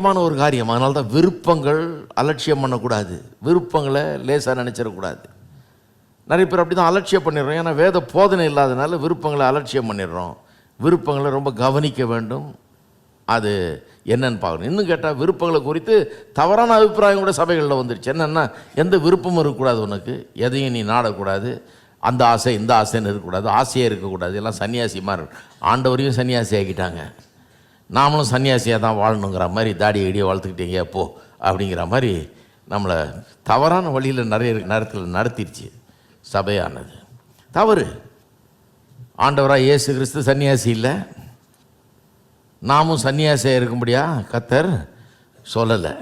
முக்கியமான ஒரு காரியம். அதனால தான் விருப்பங்கள் அலட்சியம் பண்ணக்கூடாது. விருப்பங்களை லேசாக நினச்சிடக்கூடாது. நிறைய பேர் அப்படி தான் அலட்சியம் பண்ணிடுறோம். ஏன்னா வேத போதனை இல்லாதனால விருப்பங்களை அலட்சியம் பண்ணிடுறோம். விருப்பங்களை ரொம்ப கவனிக்க வேண்டும். அது என்னன்னு பார்க்கணும். இன்னும் கேட்டால் விருப்பங்களை குறித்து தவறான அபிப்பிராயம் கூட சபைகளில் வந்துருச்சு. என்னென்னா எந்த விருப்பமும் இருக்கக்கூடாது உனக்கு. எதையும் நீ நாடக்கூடாது. அந்த ஆசை இந்த ஆசைன்னு இருக்கக்கூடாது. ஆசையாக இருக்கக்கூடாது. எல்லாம் சன்னியாசி மாதிரி ஆண்டவரையும் சன்னியாசி ஆக்கிட்டாங்க. நாமளும் சன்னியாசியாக தான் வாழணுங்கிற மாதிரி தாடி இடியை வளர்த்துக்கிட்டீங்க போ அப்படிங்கிற மாதிரி நம்மளை தவறான வழியில் நிறைய நேரத்தில் நடத்திடுச்சு சபையானது. தவறு. ஆண்டவராக இயேசு கிறிஸ்து சன்னியாசி இல்லை. நாமும் சன்னியாசியாக இருக்கும்படியா கத்தர் சொல்லலை.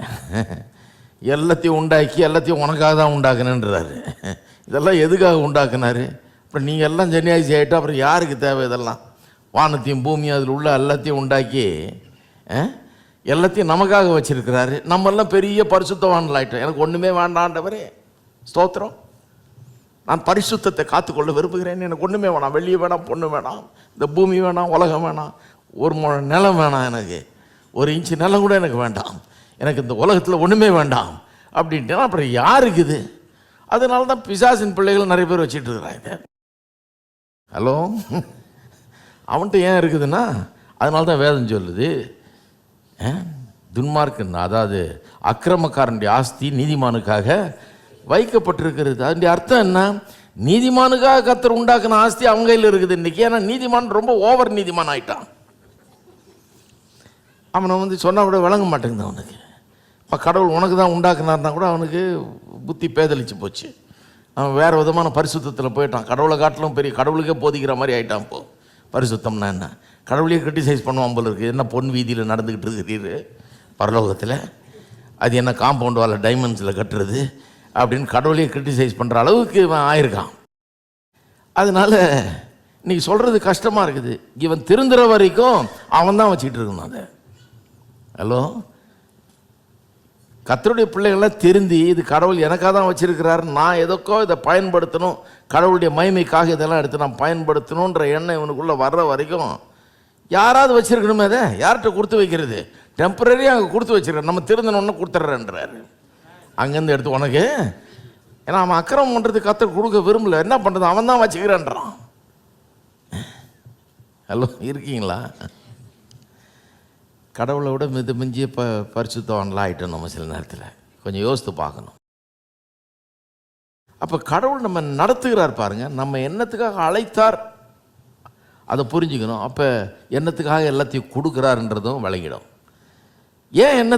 எல்லாத்தையும் உண்டாக்கி எல்லாத்தையும் உனக்காக தான் உண்டாக்குனேன்றாரு. இதெல்லாம் எதுக்காக உண்டாக்குனாரு? அப்புறம் நீங்கள் எல்லாம் சன்னியாசி ஆகிட்டு அப்புறம் யாருக்கு தேவை இதெல்லாம்? வானத்தையும் பூமியும் அதில் உள்ள எல்லாத்தையும் உண்டாக்கி எல்லாத்தையும் நமக்காக வச்சுருக்கிறாரு. நம்மெல்லாம் பெரிய பரிசுத்தவான்கள் ஆகிட்டோம் எனக்கு ஒன்றுமே வேண்டாண்டவரே ஸ்தோத்திரம். நான் பரிசுத்தத்தை காத்துக்கொள்ள விரும்புகிறேன். எனக்கு ஒன்றுமே வேணாம். வெளியே வேணாம் பொண்ணு வேணாம் இந்த பூமி வேணாம் உலகம் வேணாம் ஒரு முழ நிலம் வேணாம் எனக்கு. ஒரு இன்ச்சு நிலம் கூட எனக்கு வேண்டாம். எனக்கு இந்த உலகத்தில் ஒன்றுமே வேண்டாம். அப்படின்ட்டு அப்புறம் யாருக்கு இது அதனால தான் பிசாசின் பிள்ளைகள் நிறைய பேர் வச்சுட்டு இருக்கிறாங்க. ஹலோ? அவன்கிட்ட ஏன் இருக்குதுன்னா அதனால தான் வேதம் சொல்லுது அஹ், அதாவது அக்கிரமக்காரனுடைய ஆஸ்தி நீதிமானுக்காக வைக்கப்பட்டிருக்கிறது. அதனுடைய அர்த்தம் என்ன? நீதிமானுக்காக கத்தர் உண்டாக்குன ஆஸ்தி அவங்க கையில் இருக்குது இன்றைக்கி ஏன்னா நீதிமான் ரொம்ப ஓவர் நீதிமான் ஆயிட்டான். அவனை வந்து சொன்னால் கூட விளங்க மாட்டேங்குது அவனுக்கு. இப்போ கடவுள் உனக்கு தான் உண்டாக்குனார்னா கூட அவனுக்கு புத்தி பேதலிச்சு போச்சு. அவன் வேறு விதமான பரிசுத்தத்தில் போயிட்டான். கடவுளை காட்டிலும் பெரிய கடவுளுக்கே போதிக்கிற மாதிரி ஆயிட்டான் இப்போ. பரிசுத்தம்னா என்ன? கடவுளையே கிரிட்டிசைஸ் பண்ணுவான் போல இருக்குது என்ன பொன் வீதியில் நடந்துக்கிட்டு இருக்கிறீர்? பரலோகத்தில். அது என்ன காம்பவுண்ட் வால டைமண்ட்ஸில் கட்டுறது? அப்படின்னு கடவுளையே கிரிட்டிசைஸ் பண்ணுற அளவுக்கு இவன் ஆயிருக்கான். அதனால இன்றைக்கி சொல்கிறது கஷ்டமாக இருக்குது. இவன் திருந்துற வரைக்கும் அவன் தான் வச்சுக்கிட்டு இருக்கணும் அதை. ஹலோ கத்தருடைய பிள்ளைகள்லாம் திருந்தி இது கடவுள் எனக்காக தான் வச்சுருக்கிறாரு நான் எதற்கோ இதை பயன்படுத்தணும் கடவுளுடைய மகிமைக்காக இதெல்லாம் எடுத்து நான் பயன்படுத்தணுன்ற எண்ணம் இவனுக்குள்ளே வர்ற வரைக்கும். யாராவது வச்சுருக்கணுமே அதை? யார்கிட்ட கொடுத்து வைக்கிறது? டெம்பரரியாக அங்கே கொடுத்து வச்சிருக்க நம்ம திருந்தணுன்னு கொடுத்துட்றேன்றாரு. அங்கேருந்து எடுத்து உனக்கு? ஏன்னா அவன் அக்கிரமம் பண்ணுறதுக்கு கத்தர் கொடுக்க விரும்பல. என்ன பண்ணுறது அவன் தான் வச்சுக்கிறேன்றான் ஹலோ இருக்கீங்களா? கடவுளை விட மித மிஞ்சிய ப பரிசுத்தவன்லாம் ஆகிட்டோம் நம்ம சில நேரத்தில். கொஞ்சம் யோசித்து பார்க்கணும். அப்போ கடவுள் நம்ம நடத்துகிறார் பாருங்க. நம்ம என்னத்துக்காக அழைத்தார்? அதை புரிஞ்சுக்கணும். அப்போ என்னத்துக்காக எல்லாத்தையும் கொடுக்குறாருன்றதும் விளங்கிடும். ஏன் என்ன